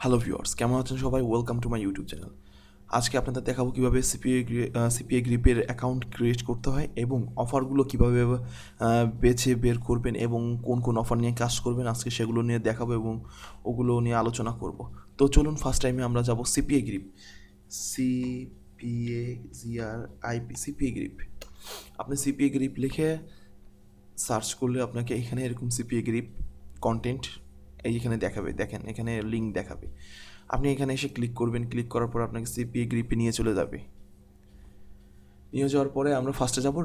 Hello viewers কেমন আছেন সবাই? Welcome to my YouTube channel আজকে আপনাদের দেখাবো কীভাবে সিপিএ সিপিএ গ্রিপের অ্যাকাউন্ট ক্রিয়েট করতে হয় এবং অফারগুলো কীভাবে বেছে বের করবেন এবং কোন কোন অফার নিয়ে কাজ করবেন আজকে সেগুলো নিয়ে দেখাবো এবং ওগুলো নিয়ে আলোচনা করব। তো চলুন ফার্স্ট টাইমে আমরা যাব CPA grip CPA G R I P CPA grip আপনি সিপিএ গ্রিপ লিখে সার্চ করলে আপনাকে এখানে এরকম সিপিএ গ্রিপ কন্টেন্ট এই এখানে দেখাবে, দেখেন, এখানে লিঙ্ক দেখাবে। আপনি এখানে এসে ক্লিক করবেন ক্লিক করার পর আপনাকে সিপিএ গ্রিপে নিয়ে চলে যাবে। নিয়ে যাওয়ার পরে আমরা ফার্স্টে যাব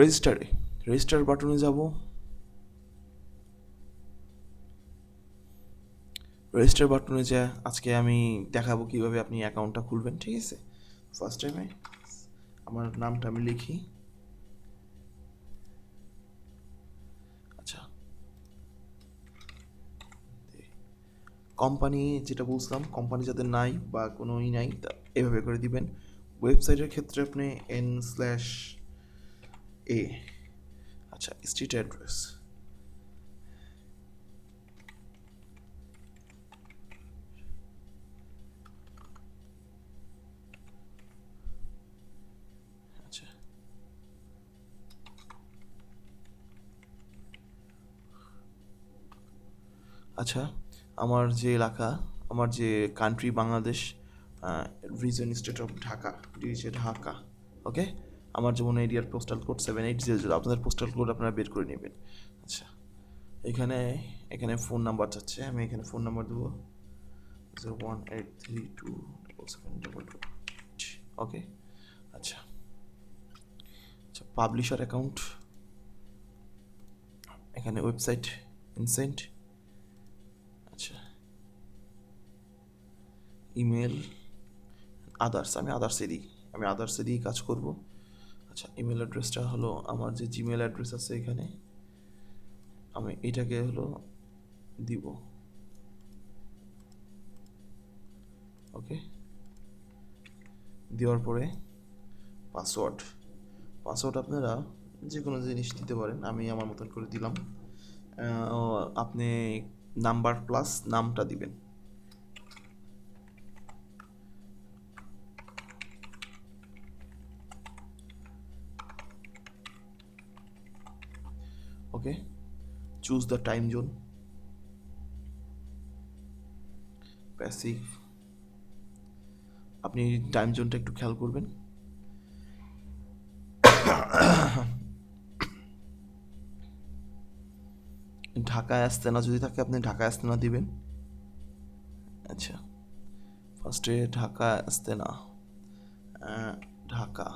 রেজিস্টারে রেজিস্টার বাটনে যাব। রেজিস্টার বাটনে যা, আজকে আমি দেখাবো কীভাবে আপনি অ্যাকাউন্টটা খুলবেন, ঠিক আছে? ফার্স্ট টাইমে আমার নামটা আমি লিখি। কোম্পানি যেটা বলছিলাম কোম্পানি যাদের নাই বা কোনো ই নাই, তা এভাবে করে দিবেন। ওয়েবসাইটের ক্ষেত্রে আপনি এন স্ল্যাশ এ আচ্ছা স্ট্রিট অ্যাড্রেস আচ্ছা। আচ্ছা। আমার যে এলাকা, আমার যে country Bangladesh region state of Dhaka D J Dhaka okay আমার যেমন এরিয়ার postal code seven eight zero zero আপনাদের পোস্টাল কোড আপনারা বের করে নেবেন। আচ্ছা এখানে এখানে ফোন নাম্বার চাচ্ছে আমি এখানে ফোন নাম্বার দেবো। Zero one eight three two double seven double two okay আচ্ছা আচ্ছা পাবলিশার অ্যাকাউন্ট এখানে ওয়েবসাইট ইনসেন্ট আচ্ছা ইমেল আদার্স আমি আদার্সে দিই আমি আদার্সে দিয়েই কাজ করব। আচ্ছা ইমেল অ্যাড্রেসটা হলো আমার যে জিমেল অ্যাড্রেস আছে এখানে, আমি এটাকে হলো দিব। ওকে দেওয়ার পরে পাসওয়ার্ড পাসওয়ার্ড আপনারা যে কোনো জিনিস দিতে পারেন, আমি আমার মতন করে দিলাম। আপনি নাম্বার প্লাস নামটা দিবেন। Okay choose the time zone passive আপনি টাইম জোনটা একটু খেয়াল করবেন। ঢাকায় আসতে না, যদি থাকে আপনি ঢাকায় আসতে না দিবেন। আচ্ছা। ফার্স্টে ঢাকা আসতে না। ঢাকা।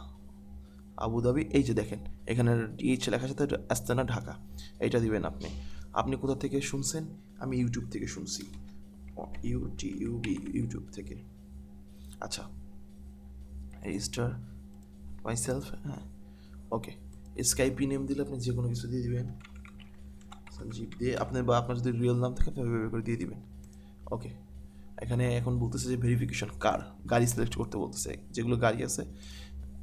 আবুধাবি, এই যে দেখেন। এখানে ডিএইচ লেখার সাথে আসতে না ঢাকা। এইটা দিবেন আপনি। আপনি কোথা থেকে শুনছেন? আমি ইউটিউব থেকে শুনছি। ইউটি ইউবি ইউটিউব থেকে। আচ্ছা। রেজিস্টার মাইসেলফ হ্যাঁ। ওকে। স্কাইপি নেম দিলে আপনি যে কোনো কিছু দিয়ে দিবেন। সঞ্জীব দিয়ে আপনার বা আপনার যদি রিয়েল নাম থাকে, আপনি করে দিয়ে দিবেন। ওকে। এখানে এখন বলতেছে যে ভেরিফিকেশন কার। গাড়ি সিলেক্ট করতে বলতেছে। যেগুলো গাড়ি আছে,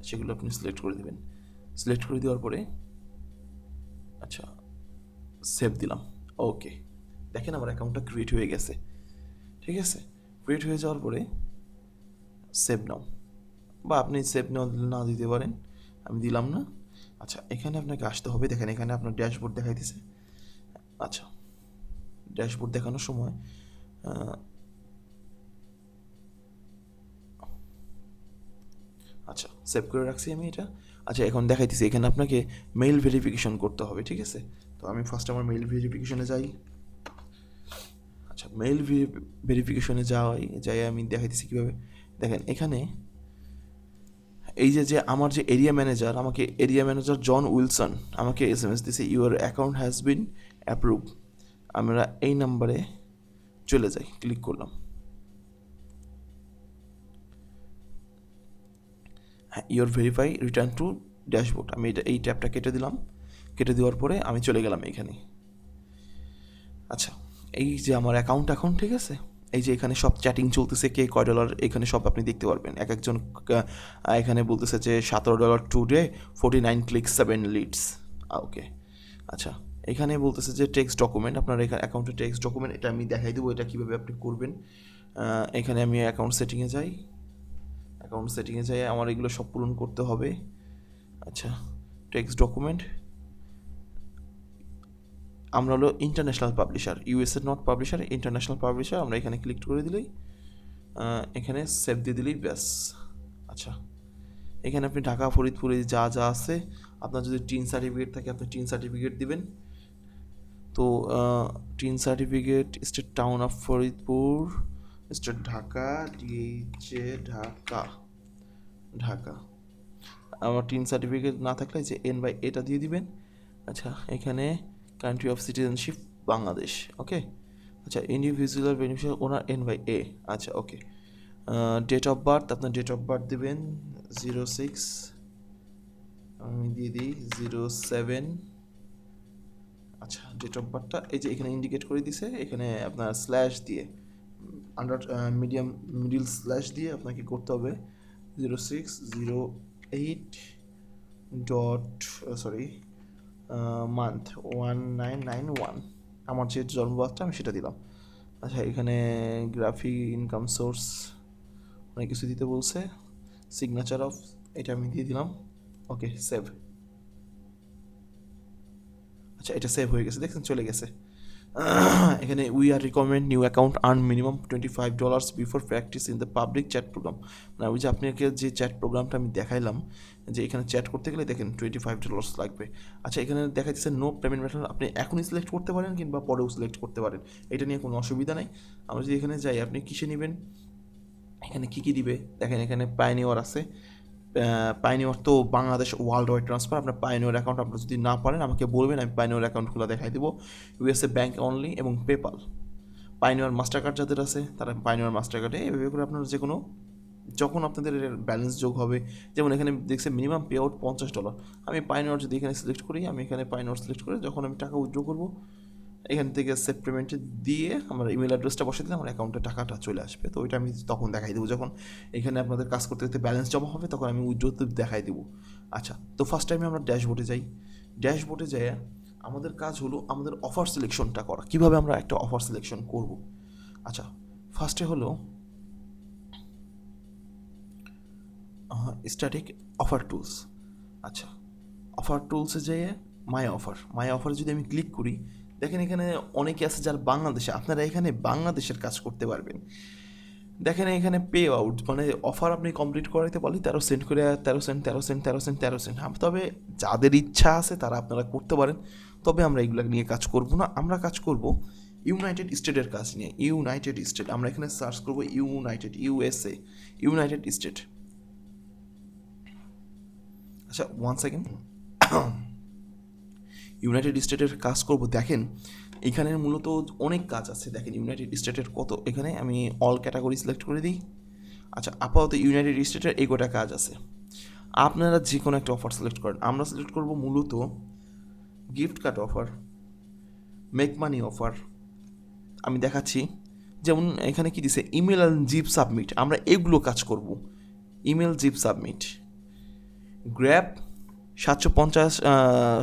সেগুলো আপনি সিলেক্ট করে দিবেন। সিলেক্ট করে দেওয়ার পরে আচ্ছা সেভ দিলাম। ওকে দেখেন আমার অ্যাকাউন্টটা ক্রিয়েট হয়ে গেছে। ঠিক আছে? ক্রিয়েট হয়ে যাওয়ার পরে সেভ নাও। বা আপনি সেভ নাও, না দিতে পারেন, আমি দিলাম না। আচ্ছা এখানে আপনাকে আসতে হবে। দেখেন, এখানে আপনার ড্যাশবোর্ড দেখাই দেখাইতেছে। আচ্ছা ড্যাশবোর্ড দেখানোর সময় আচ্ছা সেভ করে রাখছি আমি এটা। আচ্ছা এখন দেখাইতেছি, এখানে আপনাকে মেইল ভেরিফিকেশন করতে হবে, ঠিক আছে? তো আমি ফার্স্ট আমার মেইল ভেরিফিকেশনে যাই। আচ্ছা মেইল ভেরিফিকেশনে যাওয়াই, যাই আমি দেখাইতেছি কীভাবে। দেখেন, এখানে এই যে যে আমার যে এরিয়া ম্যানেজার আমাকে এরিয়া ম্যানেজার জন উইলসন আমাকে এস এম এস দিছে your account has been approve আমরা এই নাম্বারে চলে যাই ক্লিক করলাম। হ্যাঁ ভেরিফাই রিটার্ন টু ড্যাশবোর্ড আমি এটা এই ট্যাবটা কেটে দিলাম। কেটে দেওয়ার পরে আমি চলে গেলাম এখানে আচ্ছা এই যে আমার অ্যাকাউন্ট এখন, ঠিক আছে? এই যে এখানে সব চ্যাটিং চলতেছে, কে কয় ডলার এখানে সব আপনি দেখতে পারবেন। এক একজন এখানে বলতেছে যে সতেরো dollar today forty nine click seven leads okay আচ্ছা এখানে বলতেছে যে টেক্সট ডকুমেন্ট আপনার এখানে অ্যাকাউন্টে টেক্সট ডকুমেন্ট এটা আমি দেখাই দেবো, এটা কীভাবে আপনি করবেন। এখানে আমি অ্যাকাউন্ট সেটিংয়ে যাই। অ্যাকাউন্ট সেটিংয়ে যাই, আমার এগুলো সব পূরণ করতে হবে। আচ্ছা টেক্সট ডকুমেন্ট আমরা হলো international publisher USA not publisher international publisher আমরা এখানে ক্লিক করে দিলেই এখানে সেভ দিয়ে দিলেই ব্যাস। আচ্ছা এখানে আপনি ঢাকা, ফরিদপুরে যা যা আছে, আপনার যদি টিন সার্টিফিকেট থাকে, আপনি টিন সার্টিফিকেট দিবেন। তো TIN certificate state town of Faridpur state Dhaka D H A Dhaka Dhaka আমার টিন সার্টিফিকেট না থাকলে যে এন বাই এটা দিয়ে দিবেন। আচ্ছা এখানে country of citizenship Bangladesh okay আচ্ছা individual beneficial owner N by A আচ্ছা ওকে ডেট অফ বার্থ আপনার ডেট অফ বার্থ দেবেন জিরো সিক্স আমি দিয়ে দিই জিরো সেভেন আচ্ছা ডেট অফ বার্থটা এই যে এখানে ইন্ডিকেট করে দিছে, এখানে আপনার স্ল্যাশ দিয়ে। আন্ডার মিডিয়াম মিডিল স্ল্যাশ দিয়ে আপনাকে করতে হবে zero six zero eight dot sorry month one nine nine one আমার যে জন্মবার্থটা আমি সেটা দিলাম। আচ্ছা এখানে গ্রাফিক ইনকাম সোর্স অনেক কিছু দিতে বলছে। সিগনেচার অফ এটা আমি দিয়ে দিলাম। ওকে সেভ আচ্ছা এটা সেভ হয়ে গেছে। দেখছেন, চলে গেছে। এখানে we are recommend new account earn minimum twenty five dollars before practice in the public chat program মানে ওই যে আপনাকে যে চ্যাট প্রোগ্রামটা আমি দেখাইলাম, যে এখানে চ্যাট করতে গেলে দেখেন টোয়েন্টি ফাইভ ডলার্স লাগবে। আচ্ছা এখানে দেখা যাচ্ছে নো পেমেন্ট মেথড আপনি এখনই সিলেক্ট করতে পারেন কিংবা পরেও সিলেক্ট করতে পারেন। এটা নিয়ে কোনো অসুবিধা নেই। আমরা যদি এখানে যাই, আপনি কিসে নেবেন? এখানে কী কী দিবে? দেখেন এখানে পাইনিওয়ার আছে। পাইনিওয়ার তো বাংলাদেশ ওয়ার্ল্ড ওয়াইড ট্রান্সফার আপনার পাইনিওয়ার অ্যাকাউন্ট আপনার যদি না পারেন, আমাকে বলবেন, আমি পাইনিওয়ার অ্যাকাউন্টগুলো দেখাই দেবো। ইউএসএ ব্যাঙ্ক অনলি এবং পেপাল পাইনিওয়ার মাস্টার কার্ড যাদের আছে, তারা পাইনিওয়ার মাস্টার কার্ডে এভাবে করে আপনার যে কোনো যখন আপনাদের ব্যালেন্স যোগ হবে, যেমন এখানে দেখছে মিনিমাম পে আউট পঞ্চাশ ডলার আমি পাইনিওয়ার যদি এখানে সিলেক্ট করি, আমি এখানে পাইনিওয়ার সিলেক্ট করে যখন আমি টাকা উইথড্র করব এখান থেকে সেভ পেমেন্টে দিয়ে আমার ইমেল অ্যাড্রেসটা বসে দিলে আমার অ্যাকাউন্টে টাকাটা চলে আসবে। তো ওইটা আমি তখন দেখাই দেবো। যখন এখানে আপনাদের কাজ করতে করতে ব্যালেন্স জমা হবে, তখন আমি উইথড্রোতে দেখাই দেবো। আচ্ছা তো ফার্স্ট টাইমে আমরা ড্যাশবোর্ডে যাই। ড্যাশবোর্ডে যাই আমাদের কাজ হলো আমাদের অফার সিলেকশনটা করা। কীভাবে আমরা একটা অফার সিলেকশন করব? আচ্ছা ফার্স্টে হলো স্ট্যাটিক অফার টুলস আচ্ছা অফার টুলসে যেয়ে মাই অফার মাই অফারে যদি আমি ক্লিক করি দেখেন এখানে অনেকে আছে যারা বাংলাদেশে, আপনারা এখানে বাংলাদেশের কাজ করতে পারবেন। দেখেন এখানে পে আউট মানে অফার আপনি কমপ্লিট করাইতে বলি তেরো সেন্ট করে, তেরো সেন্ট তেরো সেন্ট তেরো সেন্ট তেরো সেন্ট হ্যাঁ তবে যাদের ইচ্ছা আছে তারা আপনারা করতে পারেন। তবে আমরা এগুলো নিয়ে কাজ করব না। আমরা কাজ করব ইউনাইটেড স্টেটের কাজ নিয়ে। ইউনাইটেড স্টেট আমরা এখানে সার্চ করব ইউনাইটেড ইউএসএ ইউনাইটেড স্টেট আচ্ছা ওয়ান সেকেন্ড ইউনাইটেড স্টেটের কাজ করব। দেখেন, এখানে মূলত অনেক কাজ আছে। দেখেন ইউনাইটেড স্টেটের কত, এখানে আমি অল ক্যাটাগরি সিলেক্ট করে দিই। আচ্ছা আপাতত ইউনাইটেড স্টেটের এই কটা কাজ আছে। আপনারা যে কোনো একটা অফার সিলেক্ট করেন। আমরা সিলেক্ট করব মূলত gift card offer make money offer আমি দেখাচ্ছি, যেমন এখানে কি দিছে ইমেল অ্যান্ড জিপ সাবমিট আমরা এগুলো কাজ করব। ইমেল জিপ সাবমিট গ্র্যাব সাতশো পঞ্চাশ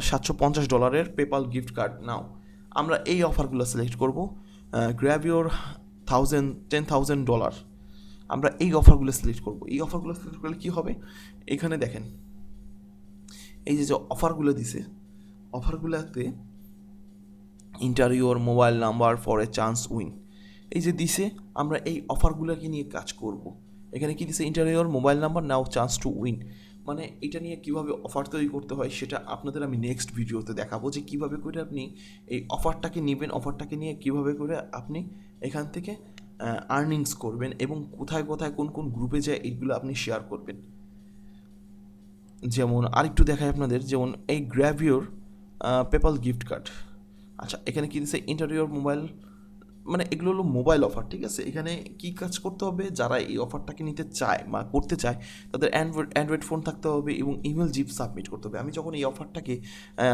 সাতশো পঞ্চাশ ডলারের পেপাল গিফট কার্ড নাও। আমরা এই অফারগুলো সিলেক্ট করব। Grab your thousand ten thousand dollar আমরা এই অফারগুলো সিলেক্ট করব। এই অফারগুলো সিলেক্ট করলে কী হবে? এখানে দেখেন। এই যে যে অফারগুলো দিছে অফারগুলোতে ইন্টারভিউর mobile number for a chance win এই যে দিছে, আমরা এই অফারগুলোকে নিয়ে কাজ করব। এখানে কি দিছে? ইন্টারভিউর mobile number now chance to win মানে এটা নিয়ে কীভাবে অফার তৈরি করতে হয়, সেটা আপনাদের আমি নেক্সট ভিডিওতে দেখাবো যে কীভাবে করে আপনি এই অফারটাকে নেবেন অফারটাকে নিয়ে কীভাবে করে আপনি এখান থেকে আর্নিংস করবেন এবং কোথায় কোথায় কোন কোন গ্রুপে যায় এইগুলো আপনি শেয়ার করবেন। যেমন আরেকটু দেখায় আপনাদের, যেমন এই গ্র্যাভিওর পেপাল গিফট কার্ড আচ্ছা এখানে কি দিচ্ছে ইন্টারভিউর মোবাইল মানে এগুলো হলো মোবাইল অফার ঠিক আছে? এখানে কি কাজ করতে হবে? যারা এই অফারটাকে নিতে চায় বা করতে চায়, তাদের অ্যান্ড্রয়েড অ্যান্ড্রয়েড ফোন থাকতে হবে এবং ইমেল জিপ সাবমিট করতে হবে। আমি যখন এই অফারটাকে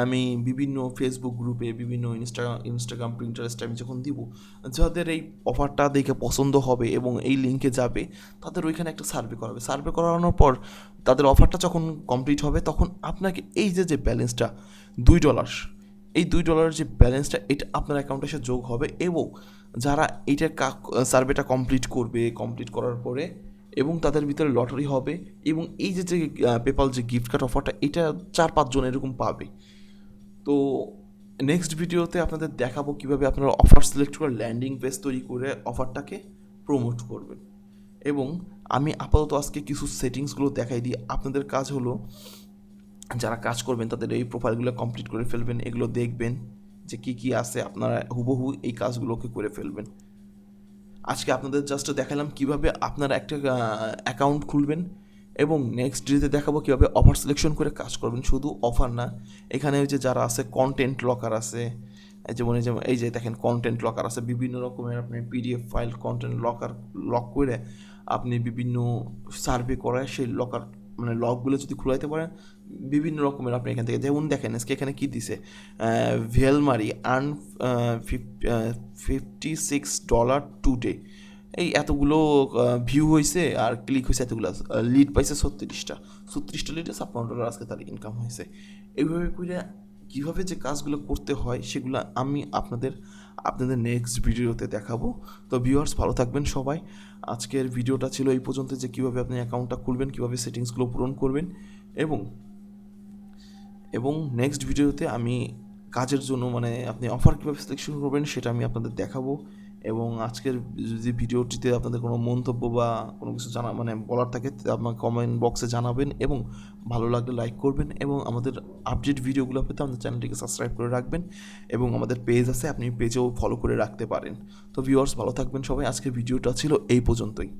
আমি বিভিন্ন ফেসবুক গ্রুপে বিভিন্ন ইনস্টাগ্রাম ইনস্টাগ্রাম প্রিন্টারেস্টে আমি যখন দিব, যাদের এই অফারটা দেখে পছন্দ হবে এবং এই লিঙ্কে যাবে, তাদের ওইখানে একটা সার্ভে করাবে। সার্ভে করানোর পর তাদের অফারটা যখন কমপ্লিট হবে, তখন আপনাকে এই যে যে ব্যালেন্সটা দুই ডলার এই দুই ডলারের যে ব্যালেন্সটা এটা আপনার অ্যাকাউন্টে এসে যোগ হবে এবং যারা এইটার সার্ভেটা কমপ্লিট করবে কমপ্লিট করার পরে এবং তাদের ভিতরে লটারি হবে এবং এই যে যে পেপাল যে গিফট কার্ড অফারটা এটা চার পাঁচজন এরকম পাবে। তো নেক্সট ভিডিওতে আপনাদের দেখাবো কীভাবে আপনারা অফার সিলেক্ট করে ল্যান্ডিং পেজ তৈরি করে অফারটাকে প্রমোট করবেন। এবং আমি আপাতত আজকে কিছু সেটিংসগুলো দেখাই দিই। আপনাদের কাজ হলো যারা কাজ করবেন, তাদের এই প্রোফাইলগুলো কমপ্লিট করে ফেলবেন, এগুলো দেখবেন যে কি কি আছে, আপনারা হুবহু এই কাজগুলোকে করে ফেলবেন। আজকে আপনাদের জাস্ট দেখালাম কীভাবে আপনারা একটা অ্যাকাউন্ট খুলবেন এবং নেক্সট ডেতে দেখাবো কীভাবে অফার সিলেকশন করে কাজ করবেন। শুধু অফার না, এখানে ওই যে যারা আছে কন্টেন্ট লকার আছে, যেমন এই যেমন এই যে দেখেন কন্টেন্ট লকার আছে, বিভিন্ন রকমের আপনি PDF file content locker lock করে আপনি বিভিন্ন সার্ভে করায় সেই লকার মানে লকগুলো যদি খুলাইতে পারেন, বিভিন্ন রকমের আপনি এখান থেকে যেমন দেখেন, আজকে এখানে কী দিছে? ভেলমারি earn fifty six dollar today এই এতগুলো ভিউ হয়েছে আর ক্লিক হয়েছে এতগুলো লিড পাইছে ছত্রিশটা। ছত্রিশটা লিডে ছাপ্পান্ন ডলার আজকে তার ইনকাম হয়েছে এইভাবে করে কীভাবে যে কাজগুলো করতে হয় সেগুলো আমি আপনাদের আপনাদের নেক্সট ভিডিওতে দেখাবো। তো ভিউয়ার্স ভালো থাকবেন সবাই। আজকের ভিডিওটা ছিল এই পর্যন্ত যে কীভাবে আপনি অ্যাকাউন্টটা খুলবেন, কীভাবে সেটিংসগুলো পূরণ করবেন এবং এবং নেক্সট ভিডিওতে আমি কাজের জন্য মানে আপনি অফার কীভাবে সিলেকশন করবেন সেটা আমি আপনাদের দেখাবো। এবং আজকের যদি ভিডিওটিতে আপনাদের কোনো মন্তব্য বা কোনো কিছু জানা মানে বলার থাকে আপনার কমেন্ট বক্সে জানাবেন এবং ভালো লাগলে লাইক করবেন এবং আমাদের আপডেট ভিডিওগুলো পেতে আমাদের চ্যানেলটিকে সাবস্ক্রাইব করে রাখবেন এবং আমাদের পেজ আছে, আপনি পেজেও ফলো করে রাখতে পারেন। তো ভিউয়ার্স ভালো থাকবেন সবাই, আজকের ভিডিওটা ছিল এই পর্যন্তই।